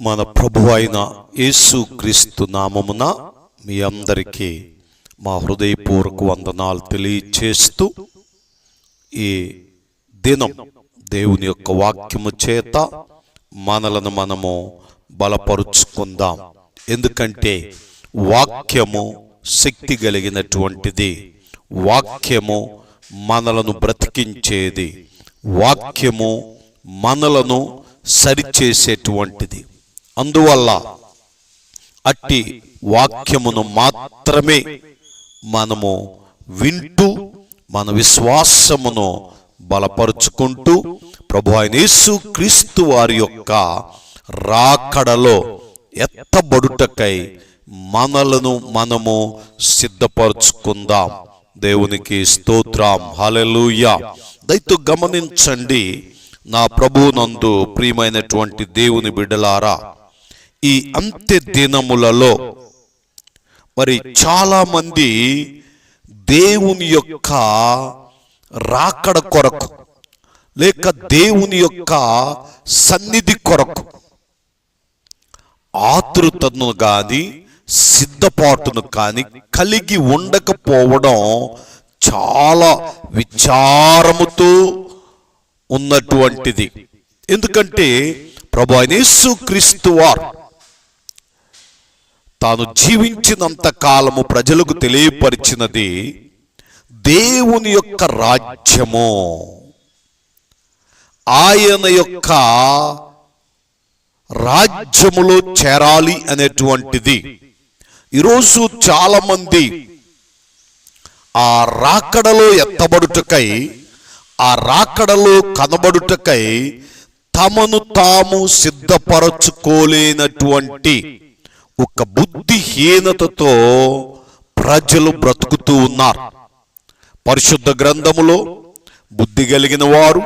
మన ప్రభు అయిన యేసు క్రీస్తు నామమున మీ అందరికీ మా హృదయపూర్వక వందనాలు తెలియచేస్తూ ఈ దినం దేవుని యొక్క వాక్యము చేత మనలను మనము బలపరుచుకుందాం. ఎందుకంటే వాక్యము శక్తి కలిగినటువంటిది. వాక్యము మనలను బ్రతికించేది. వాక్యము మనలను సరిచేసేటువంటిది. అందువల్ల అట్టి వాక్యమును మాత్రమే మనము వింటూ మన విశ్వాసమును బలపరుచుకుంటూ ప్రభు ఆయన యేసు క్రీస్తు వారి యొక్క రాకడలో ఎత్తబడుటకై మనలను మనము సిద్ధపరచుకుందాం. దేవునికి స్తోత్రం. హల్లెలూయా. దయతో గమనించండి నా ప్రభువునందు ప్రియమైనటువంటి దేవుని బిడ్డలారా ఈ అంత్య దినములలో మరి చాలామంది దేవుని యొక్క రాకడ కొరకు లేక దేవుని యొక్క సన్నిధి కొరకు ఆతృతను కానీ సిద్ధపాటును కానీ కలిగి ఉండకపోవడం చాలా విచారముతో ఉన్నటువంటిది. ఎందుకంటే ప్రభు అనేసు క్రీస్తు వారు తాను జీవించినంత కాలము ప్రజలకు తెలియపరిచినది దేవుని యొక్క రాజ్యము. ఆయన యొక్క రాజ్యములో చేరాలి అనేటువంటిది. ఈరోజు చాలామంది ఆ రాకడలో ఎత్తబడుటకై ఆ రాకడలో కనబడుటకై తమను తాము సిద్ధపరచుకోలేనటువంటి ఒక బుద్ధిహీనతతో ప్రజలు బ్రతుకుతూ ఉన్నారు. పరిశుద్ధ గ్రంథములో బుద్ధి కలిగిన వారు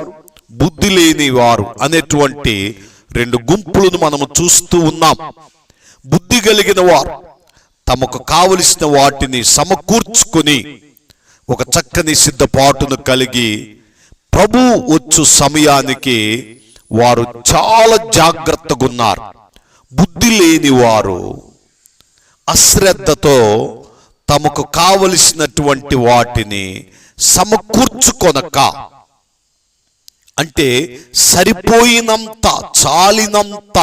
బుద్ధి లేని వారు అనేటువంటి రెండు గుంపులను మనము చూస్తూ ఉన్నాం. బుద్ధి కలిగిన వారు తమకు కావలసిన వాటిని సమకూర్చుకొని ఒక చక్కని సిద్ధపాటును కలిగి ప్రభు వచ్చు సమయానికి వారు చాలా జాగ్రత్తగా ఉన్నారు బుద్ధి లేని వారు అశ్రద్ధతో తమకు కావలసినటువంటి వాటిని సమకూర్చుకొనక అంటే సరిపోయినంత చాలినంత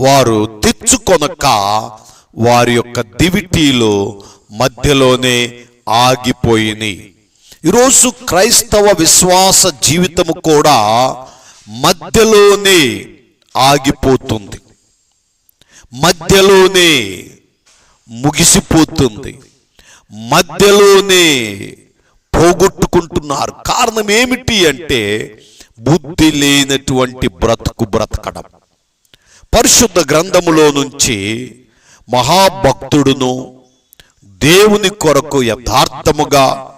వారు తెచ్చుకొనక వారి యొక్క దివిటీలో మధ్యలోనే ఆగిపోయినాయి. ఈరోజు క్రైస్తవ విశ్వాస జీవితము కూడా మధ్యలోనే ఆగిపోతుంది. మధ్యలోనే ముగిసిపోతుంది. మధ్యలోనే పోగొట్టుకుంటున్నారు. కారణం ఏమిటి అంటే బుద్ధి లేనటువంటి బ్రతుకు బ్రతకడం. పరిశుద్ధ గ్రంథములో నుంచి మహాభక్తుడును దేవుని కొరకు యథార్థముగా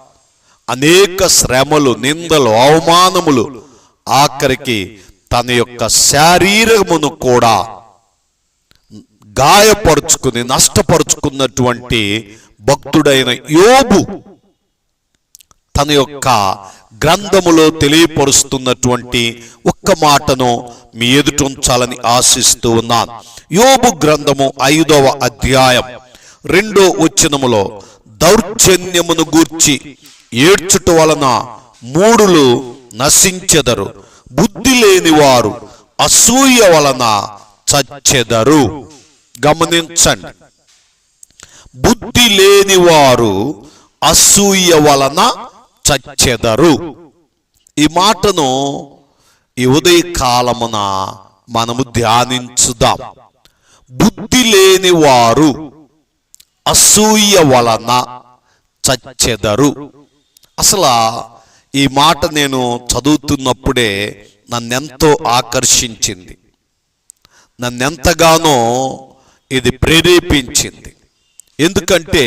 అనేక శ్రమలు నిందలు అవమానములు ఆఖరికి తన యొక్క శారీరమును కూడా గాయపరుచుకుని నష్టపరుచుకున్నటువంటి భక్తుడైన యోబు తన యొక్క గ్రంథములో తెలియపరుస్తున్నటువంటి ఒక్క మాటను మీ ఎదుట ఉంచాలని ఆశిస్తూ ఉన్నాను. యోబు గ్రంథము ఐదవ అధ్యాయం రెండో వచనములో దౌర్జన్యమును గూర్చి ఏడ్చుట వలన మూడులు నశించెదరు. బుద్ధి లేని వారు అసూయ వలన చచ్చెదరు. గమనించండి. బుద్ధి లేని వారు అసూయ వలన చచ్చెదరు. ఈ మాటను ఈ ఉదయ కాలమున మనము ధ్యానించుదాం. బుద్ధి లేని వారు అసూయ వలన చచ్చెదరు. అసలు ఈ మాట నేను చదువుతున్నప్పుడే నన్నెంతో ఆకర్షించింది. నన్నెంతగానో ఇది ప్రేరేపించింది. ఎందుకంటే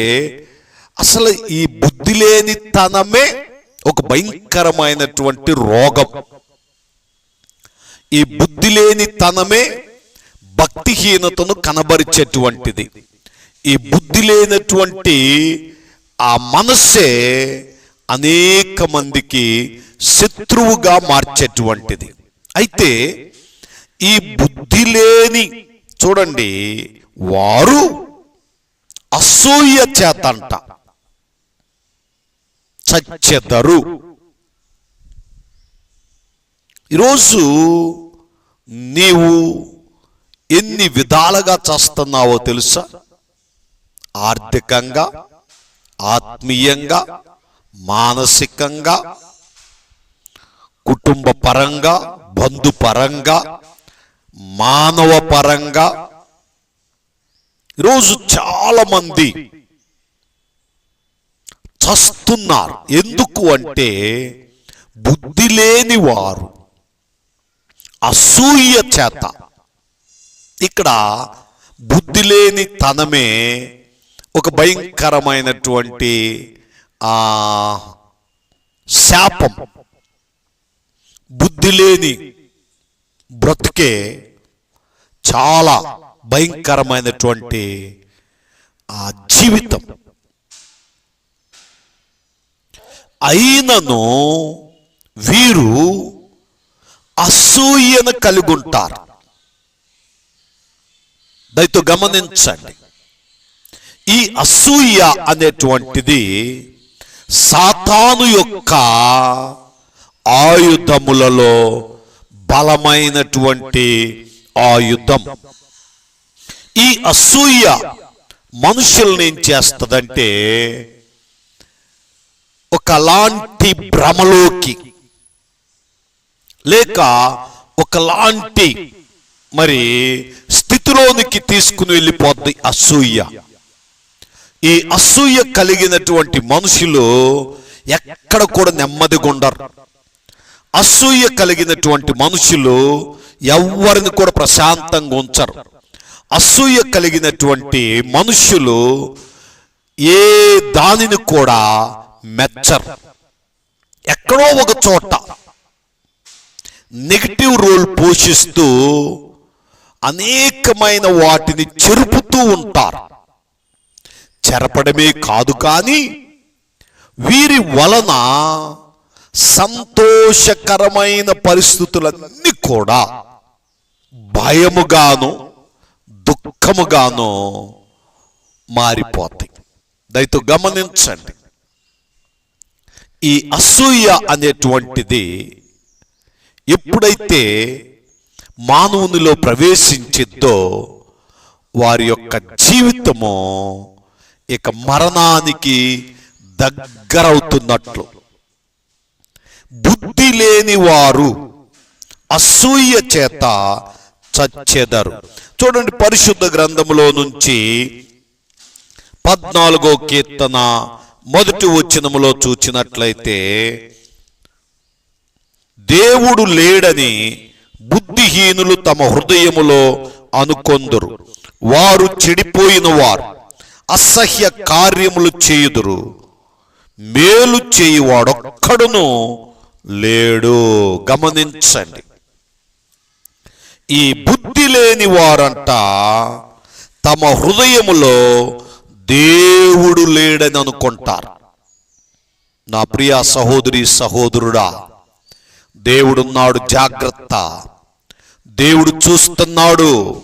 అసలు ఈ బుద్ధి లేని తనమే ఒక భయంకరమైనటువంటి రోగం. ఈ బుద్ధి లేని తనమే భక్తిహీనతను కనబరిచేటువంటిది. ఈ బుద్ధి లేనటువంటి ఆ మనస్సే అనేక మందికి శత్రువుగా మార్చేటువంటిది. అయితే ఈ బుద్ధి లేని చూడండి వారు అసూయ చేతంట. చచ్చెదరు. ఈరోజు నీవు ఎన్ని విధాలుగా చేస్తున్నావో తెలుసా? ఆర్థికంగా ఆత్మీయంగా మానసికంగా కుటుంబ పరంగా బంధుపరంగా మానవ పరంగా ఈరోజు చాలామంది చస్తున్నారు. ఎందుకు అంటే బుద్ధి లేని వారు అసూయ చేత. ఇక్కడ బుద్ధి లేని తనమే ఒక భయంకరమైనటువంటి ఆ శాపం బుద్ధి లేని బ్రతుకే చాలా భయంకరమైనటువంటి ఆ జీవితం. అయినను వీరు అసూయను కలిగి ఉంటారు దయతో గమనించండి. ఈ అసూయ అనేటువంటిది సాతాను యొక్క ఆయుధములలో బలమైనటువంటి ఆయుధం. ఈ అసూయ మనుషుల్ని ఏం చేస్తుందంటే ఒకలాంటి భ్రమలోకి లేక ఒకలాంటి మరి స్థితిలోనికి తీసుకుని వెళ్ళిపోద్ది అసూయ. ఈ అసూయ కలిగినటువంటి మనుషులు ఎక్కడ కూడా నెమ్మదిగా ఉండరు. అసూయ కలిగినటువంటి మనుషులు ఎవరిని కూడా ప్రశాంతంగా ఉంచరు. అసూయ కలిగినటువంటి మనుషులు ఏ దానిని కూడా మెచ్చరు. ఎక్కడో ఒక చోట నెగిటివ్ రోల్ పోషిస్తూ అనేకమైన వాటిని చెరుపుతూ ఉంటారు. చెరపడమే కాదు కానీ వీరి వలన సంతోషకరమైన పరిస్థితులన్నీ కూడా భయముగాను దుఃఖముగాను మారిపోతాయి. దయతో గమనించండి. ఈ అసూయ అనేటువంటిది ఎప్పుడైతే మానవునిలో ప్రవేశించిద్దో వారి యొక్క జీవితము ఇక మరణానికి దగ్గరవుతున్నట్లు. బుద్ధి లేని వారు అసూయ చేత చచ్చెదరు. చూడండి పరిశుద్ధ గ్రంథములో నుంచి పద్నాలుగో కీర్తన మొదటి వచ్చినములో చూచినట్లయితే దేవుడు లేడని బుద్ధిహీనులు తమ హృదయములో అనుకొందురు. వారు చెడిపోయిన వారు. అసహ్య కార్యములు చేయుదురు. మేలు చేయువాడొక్కడును లేడు. గమనించండి. ఈ బుద్ధి లేని వారంట తమ హృదయములో దేవుడు లేడని అనుకుంటారు. నా ప్రియ సహోదరి సహోదరుడా దేవుడున్నాడు జాగ్రత్త. దేవుడు చూస్తున్నాడు.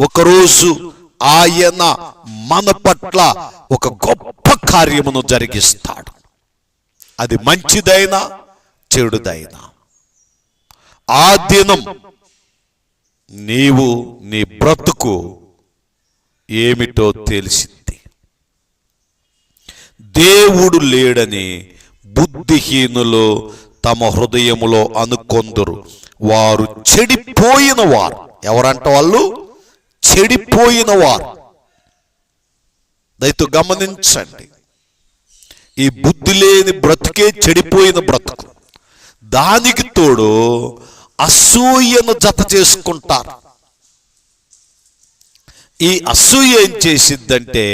ఒకరోజు ఆయన మన పట్ల ఒక గొప్ప కార్యమును జరిగిస్తాడు. అది మంచిదైనా చెడుదైనా. ఆ దినం నీవు నీ బ్రతుకు ఏమిటో తెలిసింది. దేవుడు లేడని బుద్ధిహీనులు తమ హృదయములో అనుకొందురు. వారు చెడిపోయిన వారు. ఎవరంట వాళ్ళు? చెడిపోయిన వారు దయతో గమనించండి. ఈ బుద్ధి లేని బ్రతుకే చెడిపోయిన బ్రతుకు. దానికి తోడు అసూయను జత చేసుకుంటారు. ఈ అసూయ ఏం చేసిద్దంటే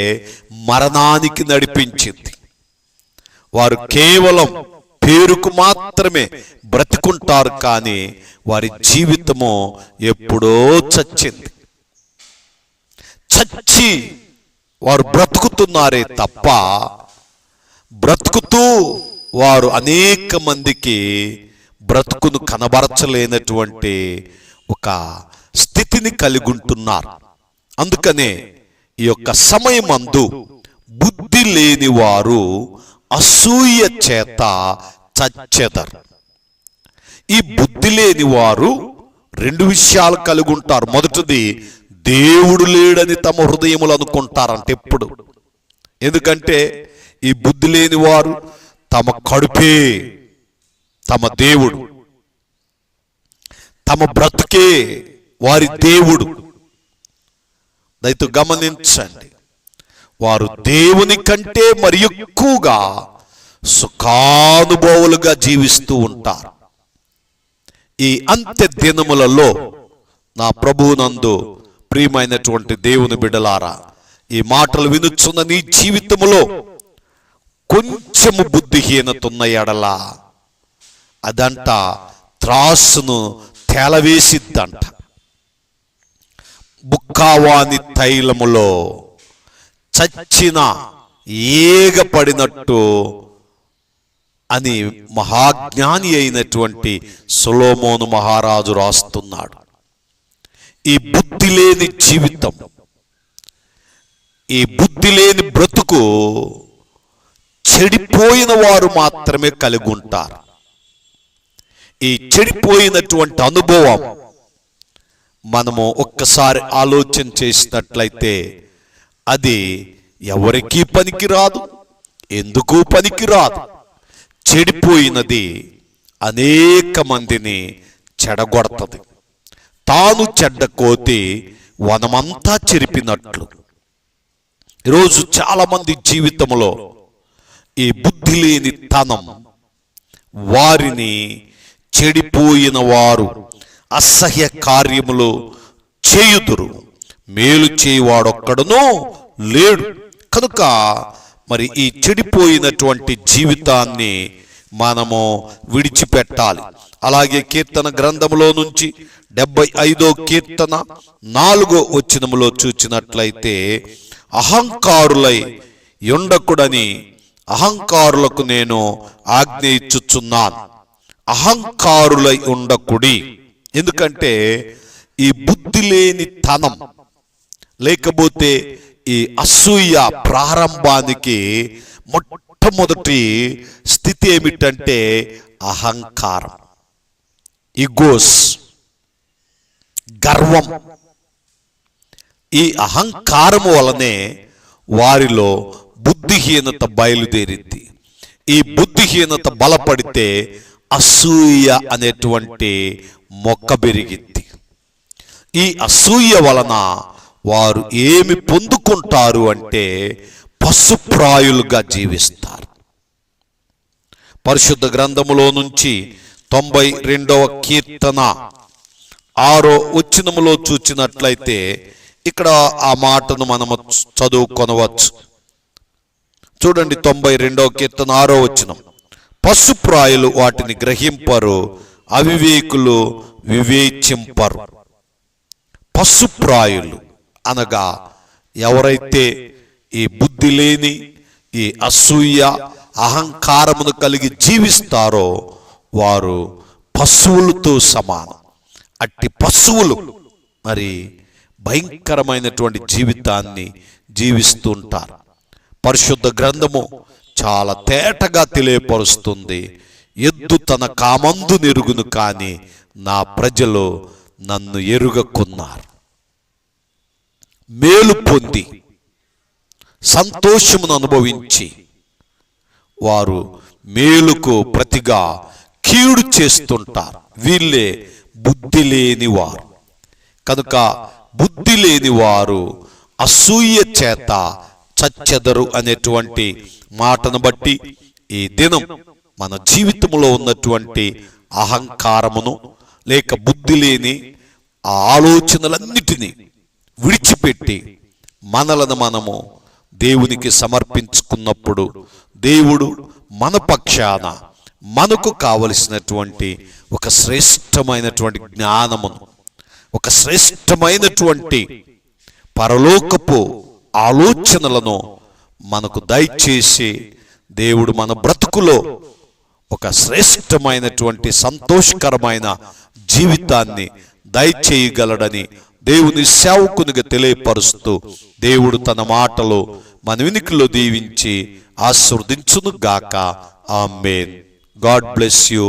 మరణానికి నడిపించింది. వారు కేవలం పేరుకు మాత్రమే బ్రతుకుంటారు కానీ వారి జీవితము ఎప్పుడో చచ్చింది. చచ్చి వారు బ్రతుకుతున్నారే తప్ప బ్రతుకుతూ వారు అనేక మందికి బ్రతుకును కనబరచలేనటువంటి ఒక స్థితిని కలిగి ఉంటున్నారు అందుకనే ఈ యొక్క సమయమందు బుద్ధి లేని వారు అసూయ చేత చచ్చెదరు. ఈ బుద్ధి లేని వారు రెండు విషయాలు కలిగి ఉంటారు మొదటిది దేవుడు లేడని తమ హృదయములు అనుకుంటారంట ఎప్పుడు? ఎందుకంటే ఈ బుద్ధి లేని వారు తమ కడుపే తమ దేవుడు. తమ బ్రతుకే వారి దేవుడు. దయతో గమనించండి. వారు దేవుని కంటే మరి ఎక్కువగా సుఖానుభవులుగా జీవిస్తూ ఉంటారు. ఈ అంత్య దినములలో నా ప్రభువునందు ప్రియమైనటువంటి దేవుని బిడలారా ఈ మాటలు వినుచున్న నీ జీవితములో కొంచెము బుద్ధిహీనత ఉన్న ఎడలా అదంట త్రాసును తేలవేసిద్దంట. బుక్కావాని తైలములో చచ్చిన ఏగ పడినట్టు అని మహాజ్ఞాని అయినటువంటి సులోమోను మహారాజు రాస్తున్నాడు. ఈ బుద్ధి లేని జీవితం ఈ బుద్ధి లేని బ్రతుకు చెడిపోయిన వారు మాత్రమే కలిగి ఉంటారు. ఈ చెడిపోయినటువంటి అనుభవం మనము ఒక్కసారి ఆలోచన చేసినట్లయితే అది ఎవరికీ పనికిరాదు ఎందుకు పనికిరాదు? చెడిపోయినది అనేక మందిని చెడగొడతది. తాను చెడ్డ కోతి వనమంతా చెరిపినట్లు. ఈరోజు చాలామంది జీవితంలో ఈ బుద్ధి లేని తనం వారిని చెడిపోయిన వారు అసహ్య కార్యములు చేయుదురు. మేలు చేయవాడొక్కడునో లేడు. కనుక మరి ఈ చెడిపోయినటువంటి జీవితాన్ని మనము విడిచిపెట్టాలి. అలాగే కీర్తన గ్రంథములో నుంచి డెబ్బై ఐదో కీర్తన నాలుగో వచ్చినములో చూచినట్లయితే అహంకారులై ఉండకుడని అహంకారులకు నేను ఆజ్ఞ ఇచ్చుచున్నాను అహంకారులై ఉండకుడి ఎందుకంటే ఈ బుద్ధి లేని తనం లేకపోతే ఈ అసూయ ప్రారంభానికి మొట్టమొదటి స్థితి ఏమిటంటే అహంకారం. ఈగోస్ గర్వం. ఈ అహంకారము వలనే వారిలో బుద్ధిహీనత బయలుదేరింది. ఈ బుద్ధిహీనత బలపడితే అసూయ అనేటువంటి మొక్క పెరిగింది. ఈ అసూయ వలన వారు ఏమి పొందుకుంటారు అంటే పశుప్రాయులుగా జీవిస్తారు. పరిశుద్ధ గ్రంథములో నుంచి తొంభై రెండవ కీర్తన ఆరో వచ్చినములో చూచినట్లయితే ఇక్కడ ఆ మాటను మనము చదువుకొనవచ్చు. చూడండి తొంభై రెండవ కీర్తన ఆరో వచ్చినం పశుప్రాయులు వాటిని గ్రహింపరు అవివేకులు వివేచింపరు. పశుప్రాయులు అనగా ఎవరైతే ఈ బుద్ధి లేని ఈ అసూయ అహంకారమును కలిగి జీవిస్తారో వారు పశువులతో సమానం. అట్టి పశువులు. మరి భయంకరమైనటువంటి జీవితాన్ని జీవిస్తుంటారు. పరిశుద్ధ గ్రంథము చాలా తేటగా తెలియపరుస్తుంది. ఎద్దు తన కామందు నెరుగును కానీ నా ప్రజలు నన్ను ఎరుగకున్నారు. మేలు పొంది సంతోషమును అనుభవించి వారు మేలుకు ప్రతిగా కీడు చేస్తుంటారు. వీళ్ళే బుద్ధి లేనివారు కనుక బుద్ధి లేని వారు అసూయ చేత చచ్చెదరు అనేటువంటి మాటను బట్టి ఈ దినం మన జీవితంలో ఉన్నటువంటి అహంకారమును లేక బుద్ధి లేని ఆలోచనలన్నిటినీ విడిచిపెట్టి మనలను మనము దేవునికి సమర్పించుకున్నప్పుడు దేవుడు మన పక్షాన మనకు కావలసినటువంటి ఒక శ్రేష్టమైనటువంటి జ్ఞానమును ఒక శ్రేష్టమైనటువంటి పరలోకపు ఆలోచనలను మనకు దయచేసి దేవుడు మన బ్రతుకులో ఒక శ్రేష్టమైనటువంటి సంతోషకరమైన జీవితాన్ని దయచేయగలడని దేవుని సేవకునిగా తెలియపరుస్తూ దేవుడు తన మాటలో మన వినికిలో దీవించి ఆశీర్వదించును గాక ఆమెన్. God bless you.